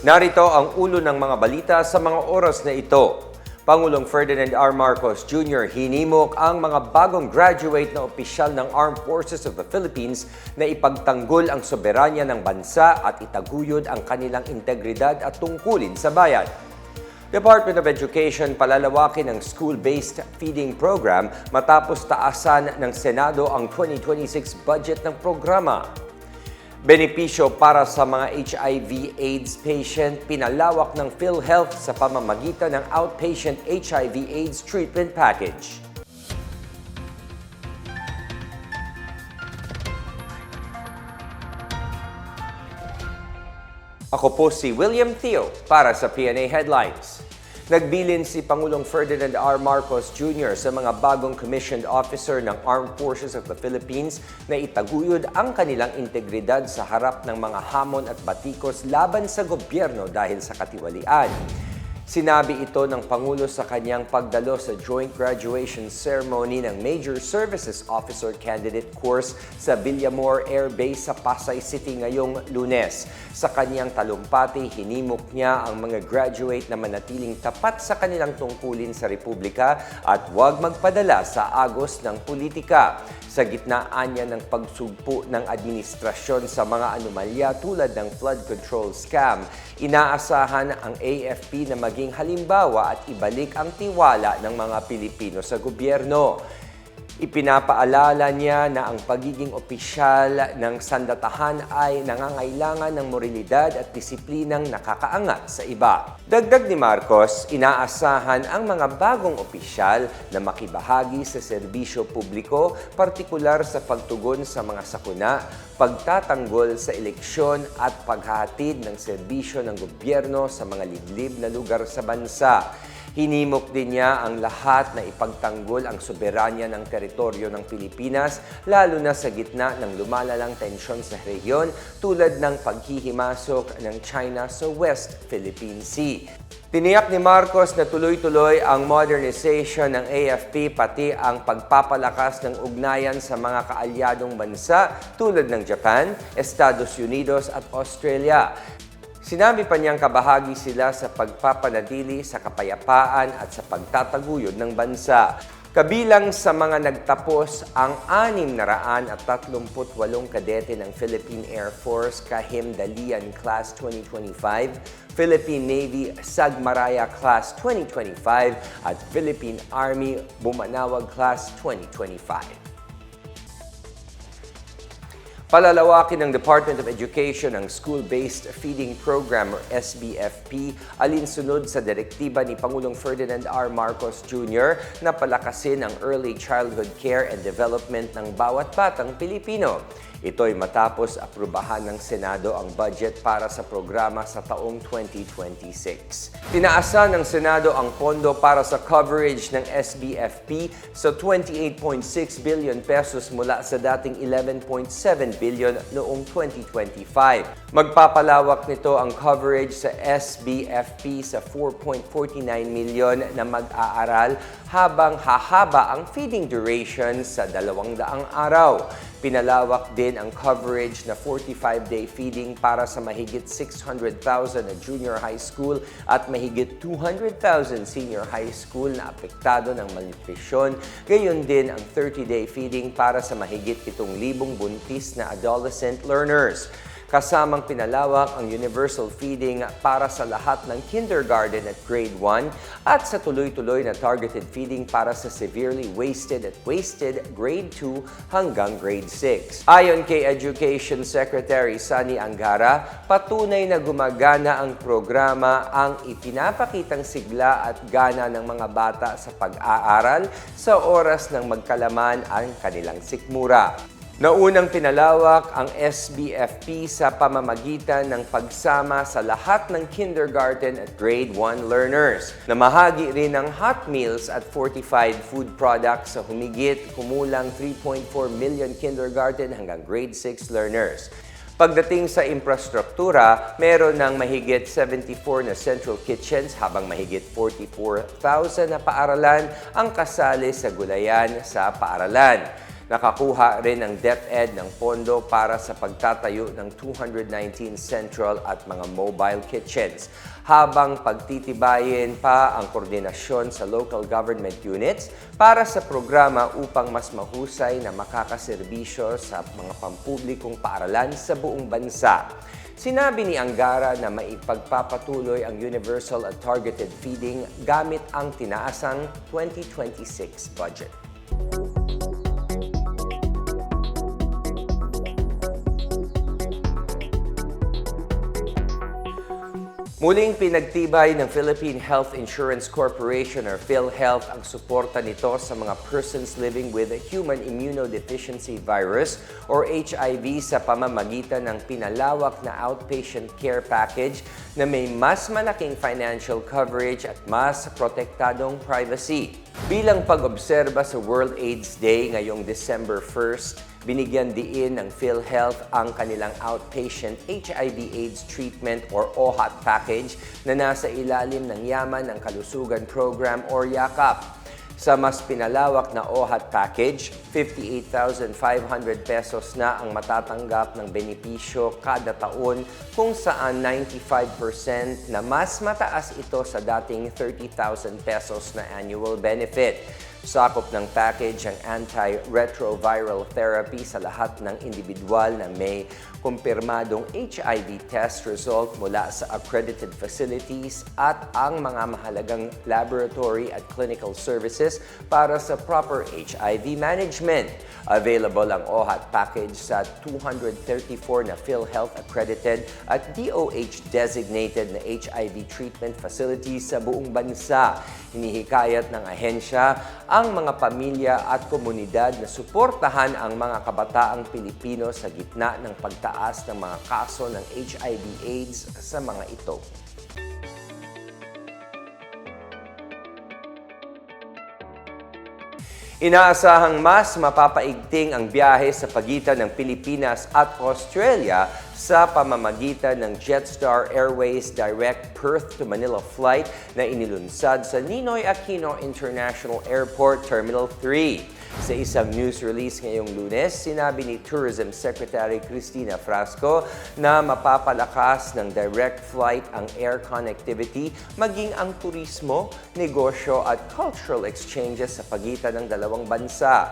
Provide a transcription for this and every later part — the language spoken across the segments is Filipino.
Narito ang ulo ng mga balita sa mga oras na ito. Pangulong Ferdinand R. Marcos Jr. hinimok ang mga bagong graduate na opisyal ng Armed Forces of the Philippines na ipagtanggol ang soberanya ng bansa at itaguyod ang kanilang integridad at tungkulin sa bayan. Department of Education palalawakin ang school-based feeding program matapos taasan ng Senado ang 2026 budget ng programa. Benepisyo para sa mga HIV-AIDS patient, pinalawak ng PhilHealth sa pamamagitan ng Outpatient HIV-AIDS Treatment Package. Ako po si William Theo para sa PNA Headlines. Nagbilin si Pangulong Ferdinand R. Marcos Jr. sa mga bagong commissioned officer ng Armed Forces of the Philippines na itaguyod ang kanilang integridad sa harap ng mga hamon at batikos laban sa gobyerno dahil sa katiwalian. Sinabi ito ng Pangulo sa kanyang pagdalo sa joint graduation ceremony ng Major Services Officer Candidate Course sa Villamor Air Base sa Pasay City ngayong lunes. Sa kanyang talumpati, hinimok niya ang mga graduate na manatiling tapat sa kanilang tungkulin sa Republika at huwag magpadala sa agos ng politika. Sa gitnaan niya ng pagsugpo ng administrasyon sa mga anomalya tulad ng flood control scam, inaasahan ang AFP na maging halimbawa at ibalik ang tiwala ng mga Pilipino sa gobyerno. Ipinapaalala niya na ang pagiging opisyal ng sandatahan ay nangangailangan ng moralidad at disiplinang nakakaangat sa iba. Dagdag ni Marcos, inaasahan ang mga bagong opisyal na makibahagi sa serbisyo publiko, partikular sa pagtugon sa mga sakuna, pagtatanggol sa eleksyon at paghahatid ng serbisyo ng gobyerno sa mga liblib na lugar sa bansa. Hinimok din niya ang lahat na ipagtanggol ang soberanya ng teritoryo ng Pilipinas, lalo na sa gitna ng lumalalang tensyon sa rehiyon tulad ng paghihimasok ng China sa West Philippine Sea. Tiniyak ni Marcos na tuloy-tuloy ang modernization ng AFP pati ang pagpapalakas ng ugnayan sa mga kaalyadong bansa tulad ng Japan, Estados Unidos at Australia. Sinabi pa niyang kabahagi sila sa pagpapanatili sa kapayapaan at sa pagtataguyod ng bansa. Kabilang sa mga nagtapos ang 638 kadete ng Philippine Air Force Kahim Dalian Class 2025, Philippine Navy Sagmaraya Class 2025 at Philippine Army Bumanawag Class 2025. Palalawakin ng Department of Education ang School-Based Feeding Program or SBFP alinsunod sa direktiba ni Pangulong Ferdinand R. Marcos Jr. na palakasin ang early childhood care and development ng bawat batang Pilipino. Ito'y matapos aprubahan ng Senado ang budget para sa programa sa taong 2026. Tinaasan ng Senado ang pondo para sa coverage ng SBFP sa 28.6 billion pesos mula sa dating 11.7 billion noong 2025. Magpapalawak nito ang coverage sa SBFP sa 4.49 million na mag-aaral habang hahaba ang feeding duration sa 200 araw. Pinalawak din ang coverage na 45-day feeding para sa mahigit 600,000 na junior high school at mahigit 200,000 senior high school na apektado ng malnutrisyon. Gayon din ang 30-day feeding para sa mahigit 7,000 buntis na adolescent learners. Kasamang pinalawak ang universal feeding para sa lahat ng kindergarten at grade 1 at sa tuloy-tuloy na targeted feeding para sa severely wasted at wasted grade 2 hanggang grade 6. Ayon kay Education Secretary Sani Angara, patunay na gumagana ang programa ang ipinapakitang sigla at gana ng mga bata sa pag-aaral sa oras ng magkalaman ang kanilang sikmura. Naunang pinalawak ang SBFP sa pamamagitan ng pagsama sa lahat ng kindergarten at grade 1 learners. Namahagi rin ng hot meals at fortified food products sa humigit kumulang 3.4 million kindergarten hanggang grade 6 learners. Pagdating sa infrastruktura, meron ng mahigit 74 na central kitchens habang mahigit 44,000 na paaralan ang kasali sa gulayan sa paaralan. Nakakuha rin ng DepEd ng pondo para sa pagtatayo ng 219 central at mga mobile kitchens habang pagtitibayin pa ang koordinasyon sa local government units para sa programa upang mas mahusay na makakaserbisyo sa mga pampublikong paaralan sa buong bansa. Sinabi ni Angara na maipagpapatuloy ang universal at targeted feeding gamit ang tinaasang 2026 budget. Muling pinagtibay ng Philippine Health Insurance Corporation or PhilHealth ang suporta nito sa mga persons living with a human immunodeficiency virus or HIV sa pamamagitan ng pinalawak na outpatient care package na may mas malaking financial coverage at mas protektadong privacy. Bilang pag-obserba sa World AIDS Day ngayong December 1st, binigyan diin ng PhilHealth ang kanilang outpatient HIV/AIDS treatment or OHAT package na nasa ilalim ng Yaman ng Kalusugan Program or YAKAP. Sa mas pinalawak na OHAT package, 58,500 pesos na ang matatanggap ng benepisyo kada taon kung saan 95% na mas mataas ito sa dating 30,000 pesos na annual benefit. Sakop ng package ang antiretroviral therapy sa lahat ng individual na may kumpirmadong HIV test result mula sa accredited facilities at ang mga mahalagang laboratory at clinical services para sa proper HIV management. Available ang OHAT package sa 234 na PhilHealth accredited at DOH designated na HIV treatment facilities sa buong bansa. Hinihikayat ng ahensya ang mga pamilya at komunidad na suportahan ang mga kabataang Pilipino sa gitna ng pagtaas ng mga kaso ng HIV/AIDS sa mga ito. Inaasahang mas mapapaigting ang biyahe sa pagitan ng Pilipinas at Australia sa pamamagitan ng Jetstar Airways Direct Perth to Manila flight na inilunsad sa Ninoy Aquino International Airport Terminal 3. Sa isang news release ngayong lunes, sinabi ni Tourism Secretary Cristina Frasco na mapapalakas ng direct flight ang air connectivity maging ang turismo, negosyo at cultural exchanges sa pagitan ng dalawang bansa.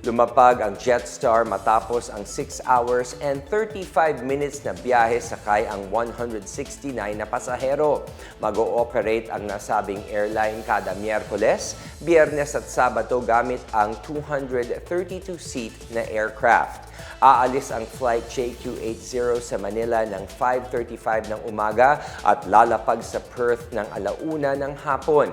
Lumapag ang Jetstar matapos ang 6 hours and 35 minutes na biyahe sakay ang 169 na pasahero. Mag-ooperate ang nasabing airline kada Miyerkules, Biyernes at Sabado gamit ang 232-seat na aircraft. Aalis ang flight JQ80 sa Manila ng 5.35 ng umaga at lalapag sa Perth ng alauna ng hapon.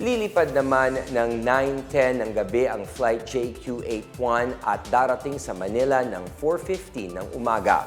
Lilipad naman ng 9.10 ng gabi ang flight JQ81 at darating sa Manila ng 4.15 ng umaga.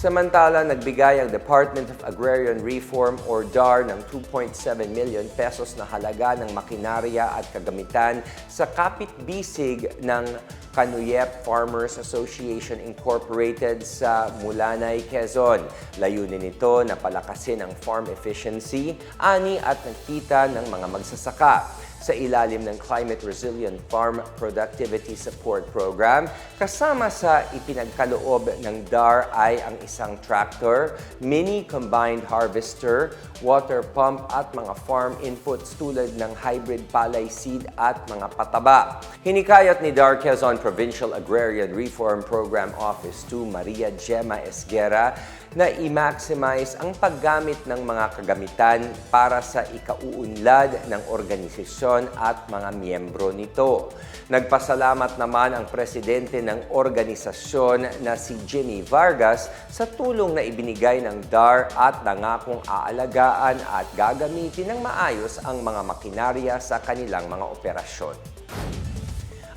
Samantala, nagbigay ang Department of Agrarian Reform or DAR ng 2.7 million pesos na halaga ng makinarya at kagamitan sa kapit-bisig ng Kanuyep Farmers Association Incorporated sa Mulanay, Quezon. Layunin nito na palakasin ang farm efficiency, ani at nagkita ng mga magsasaka sa ilalim ng Climate Resilient Farm Productivity Support Program. Kasama sa ipinagkaloob ng DAR ay ang isang tractor, mini combined harvester, water pump at mga farm inputs tulad ng hybrid palay seed at mga pataba. Hinikayat ni DAR Quezon Provincial Agrarian Reform Program Office 2 Maria Gemma Esguera na i-maximize ang paggamit ng mga kagamitan para sa ikauunlad ng organisasyon at mga miyembro nito. Nagpasalamat naman ang presidente ng organisasyon na si Jimmy Vargas sa tulong na ibinigay ng DAR at nangakong aalagaan at gagamitin ng maayos ang mga makinarya sa kanilang mga operasyon.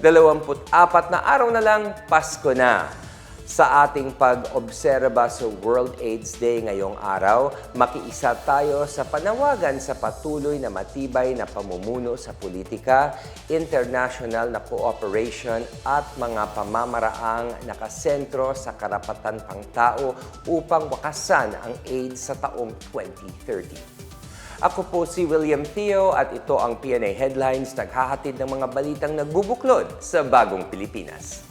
24 na araw na lang, Pasko na. Sa ating pag-obserba sa World AIDS Day ngayong araw, makiisa tayo sa panawagan sa patuloy na matibay na pamumuno sa politika, international na cooperation at mga pamamaraang nakasentro sa karapatan pang tao upang wakasan ang AIDS sa taong 2030. Ako po si William Theo at ito ang PNA Headlines naghahatid ng mga balitang nagbubuklod sa bagong Pilipinas.